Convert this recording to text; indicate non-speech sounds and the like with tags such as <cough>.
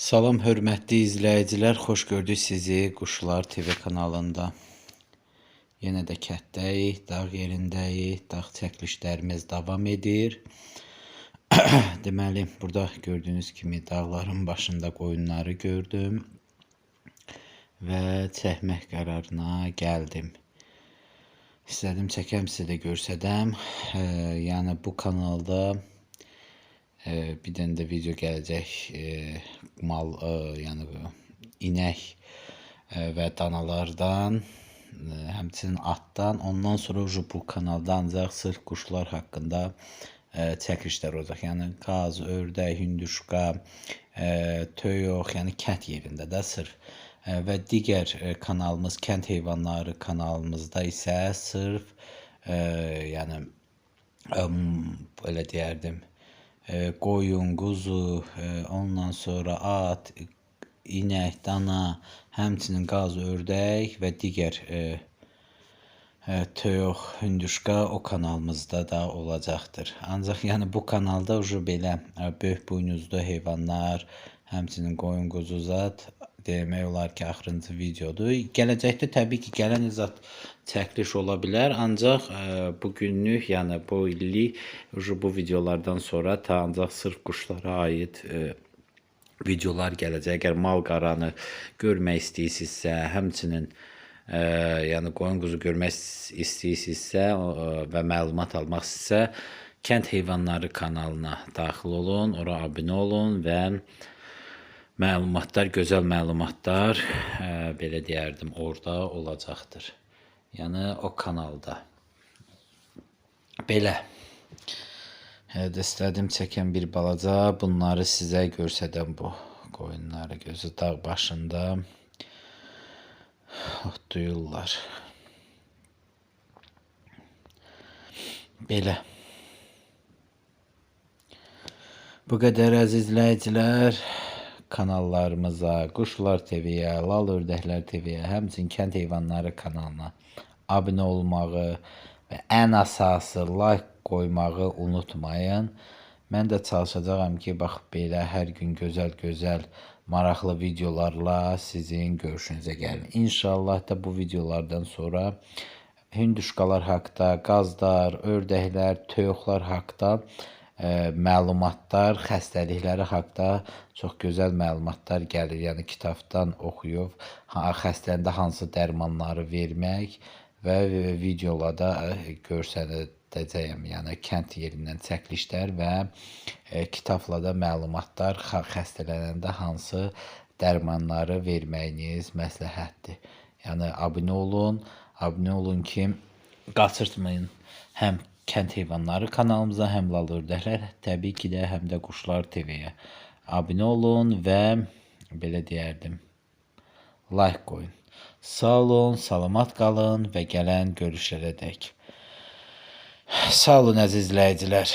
Salam hörmətli izləyicilər, xoş gördük sizi Quşlar TV kanalında. Yenə də kətdəyik, dağ yerindəyik, dağ çəkilişlərimiz davam edir. <coughs> Deməli, burada gördüyünüz kimi dağların başında qoyunları gördüm və çəkmək qərarına gəldim. İstədim çəkəm sizə də görsədəm. Yəni bu kanalda bir dənə də video gələcək e, mal e, yəni inək e, və danalardan həmçinin atdan ondan sonra ucu bu kanalda ancaq sırf quşlar haqqında çəkilişlər olacaq. Yəni qaz, ördək, hündüşqa, toyuq, yəni kənd yerində də sırf və digər kanalımız kənd heyvanları kanalımızda isə sırf yəni belə deyərdim e, qoyun, quzu, e, ondan sonra at, inək, dana, həmçinin qaz, ördək və digər e, e, toyuq, hündüşqa o kanalımızda da olacaqdır. Ancaq yəni bu kanalda ucu belə e, böyük buynuzlu heyvanlar, həmçinin qoyun, quzu zat demək olar ki, axırıncı videodur. Gələcəkdə təbii ki, gələn zat çəkiliş ola bilər, ancaq ə, bu günlük, yəni bu illik bu videolardan sonra ta ancaq sırf quşlara aid ə, videolar gələcək. Əgər mal qaranı görmək istəyirsinizsə, həmçinin ə, yəni qoyun quzu görmək istəyirsinizsə ə, və məlumat almaq istəyirsə, Kənd Heyvanları kanalına daxil olun, ora abunə olun və məlumatlar, gözəl məlumatlar ə, belə deyərdim, orada olacaqdır. Yəni o kanalda. Belə. Hələ də istədim çəkən bir balaca bunları sizə görsədəm bu qoyunları gözü dağ başında otlayırlar. Belə. Bu qədər əziz izləyicilər kanallarımıza, Quşlar TV-yə, Lal Ördəklər TV-yə, həmçinin Kənd Heyvanları kanalına abunə olmağı və ən əsası like qoymağı unutmayın. Mən də çalışacağam ki, bax belə hər gün gözəl-gözəl maraqlı videolarla sizin görüşünüzə gəlim. İnşallah da bu videolardan sonra hündüşqalar haqqında, qazlar, ördəklər, toyuqlar haqqında ə, məlumatlar, xəstəlikləri haqqında çox gözəl məlumatlar gəlir. Yəni kitabdan oxuyub ha, xəstələndə hansı dərmanları vermək və videolarda ə, görsədəcəyəm. Yəni kənd yerindən çəkilişlər və kitabla da məlumatlar xəstələnəndə hansı dərmanları verməyiniz məsləhətdir. Yəni abunə olun, abunə olun ki, qaçırtmayın həm kənd heyvanları kanalımıza, həm Lal Ördəklər, təbii ki də həm də Quşlar TV-yə abunə olun və belə deyərdim, like qoyun. Sağ olun, salamat qalın və gələn görüşlərə dək. Sağ olun əziz izləyicilər.